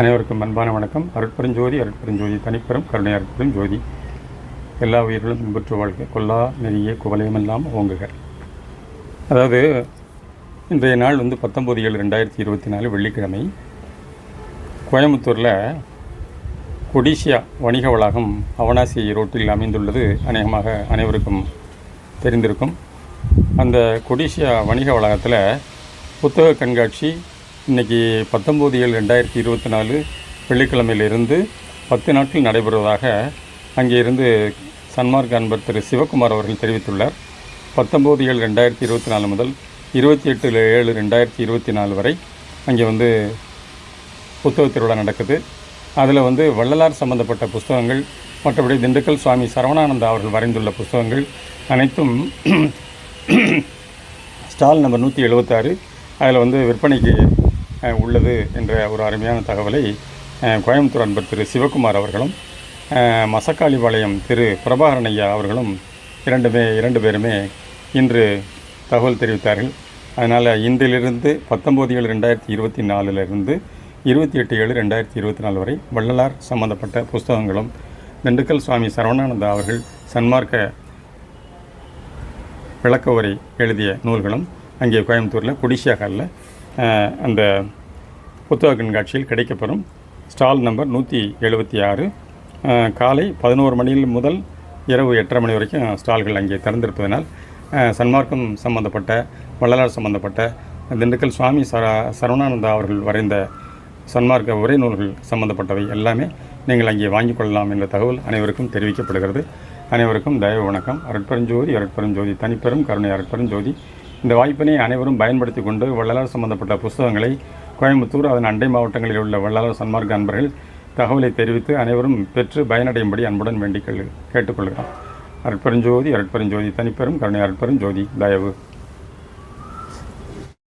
அனைவருக்கும் அன்பான வணக்கம். அருட்பெருஞ்சோதி அருட்பெருஞ்சோதி தனிப்பெரும் கருணை அருட்பெரும் ஜோதி எல்லா உயிர்களும் இன்புற்று வாழ்க. கொல்லா நெறிய குவலயமெல்லாம் ஓங்குக. அதாவது இன்றைய நாள் வந்து பத்தொம்பது ஏழு ரெண்டாயிரத்தி இருபத்தி நாலு வெள்ளிக்கிழமை. கோயம்புத்தூரில் கொடிசியா வணிக வளாகம் அவனாசி ரோட்டில் அமைந்துள்ளது அநேகமாக அனைவருக்கும் தெரிந்திருக்கும். அந்த கொடிசியா வணிக வளாகத்தில் புத்தக கண்காட்சி இன்னைக்கு பத்தொம்போது ஏழு ரெண்டாயிரத்தி இருபத்தி நாலு வெள்ளிக்கிழமையிலிருந்து பத்து நாட்கள் நடைபெறுவதாக அங்கே இருந்து சன்மார்க் அன்பர் திரு சிவகுமார் அவர்கள் தெரிவித்துள்ளார். பத்தொம்போது ஏழு ரெண்டாயிரத்தி இருபத்தி நாலு முதல் இருபத்தி எட்டு ஏழு ரெண்டாயிரத்தி இருபத்தி நாலு வரை அங்கே வந்து புத்தக திருவிழா நடக்குது. அதில் வந்து வள்ளலார் சம்பந்தப்பட்ட புஸ்தகங்கள் மற்றபடி திண்டுக்கல் சுவாமி சரவணானந்தா அவர்கள் வரைந்துள்ள புஸ்தகங்கள் அனைத்தும் ஸ்டால் நம்பர் நூற்றி எழுபத்தாறு. அதில் வந்து விற்பனைக்கு உள்ளது என்ற ஒரு அருமையான தகவலை கோயம்புத்தூர் அன்பர் திரு சிவகுமார் அவர்களும் மசக்காளிபாளையம் திரு பிரபாகரன் ஐயா அவர்களும் இரண்டுமே இரண்டு பேருமே இன்று தகவல் தெரிவித்தார்கள். அதனால் இன்றிலிருந்து பத்தொம்போது ஏழு ரெண்டாயிரத்தி இருபத்தி நாலுலேருந்து இருபத்தி எட்டு ஏழு ரெண்டாயிரத்தி இருபத்தி நாலு வரை வள்ளலார் சம்பந்தப்பட்ட புஸ்தகங்களும் திண்டுக்கல் சுவாமி சரவணானந்தா அவர்கள் சன்மார்க்க விளக்க உரை எழுதிய நூல்களும் அங்கே கோயம்புத்தூரில் குடிசியா அந்த புத்தக கண்காட்சியில் கிடைக்கப்பெறும் ஸ்டால் நம்பர் நூற்றி எழுபத்தி ஆறு. காலை பதினோரு மணியில் முதல் இரவு எட்டரை மணி வரைக்கும் ஸ்டால்கள் அங்கே திறந்திருப்பதனால் சன்மார்க்கம் சம்பந்தப்பட்ட வள்ளலார் சம்பந்தப்பட்ட திண்டுக்கல் சுவாமி சர சரவணானந்தா அவர்கள் வரைந்த சன்மார்க்க உரை நூல்கள் சம்பந்தப்பட்டவை எல்லாமே நீங்கள் அங்கே வாங்கிக் கொள்ளலாம் என்ற தகவல் அனைவருக்கும் தெரிவிக்கப்படுகிறது. அனைவருக்கும் தயவு வணக்கம். அருட்பரஞ்சோதி அருட்பரஞ்சோதி தனிப்பெரும் கருணை அருட்பெருஞ்சோதி. இந்த வாய்ப்பினை அனைவரும் பயன்படுத்தி கொண்டு வள்ளலார் சம்பந்தப்பட்ட புஸ்தகங்களை கோயம்புத்தூர் அதன் அண்டை மாவட்டங்களில் உள்ள வள்ளலார் சன்மார்க்க அன்பர்கள் தகவலை தெரிவித்து அனைவரும் பெற்று பயனடையும்படி அன்புடன் வேண்டிக் கேட்டுக்கொள்கிறோம் அருட்பெருஞ்சோதி அருட்பெருஞ்சோதி தனிப்பெரும் கருணை அருட்பெருஞ்சோதி தயவு.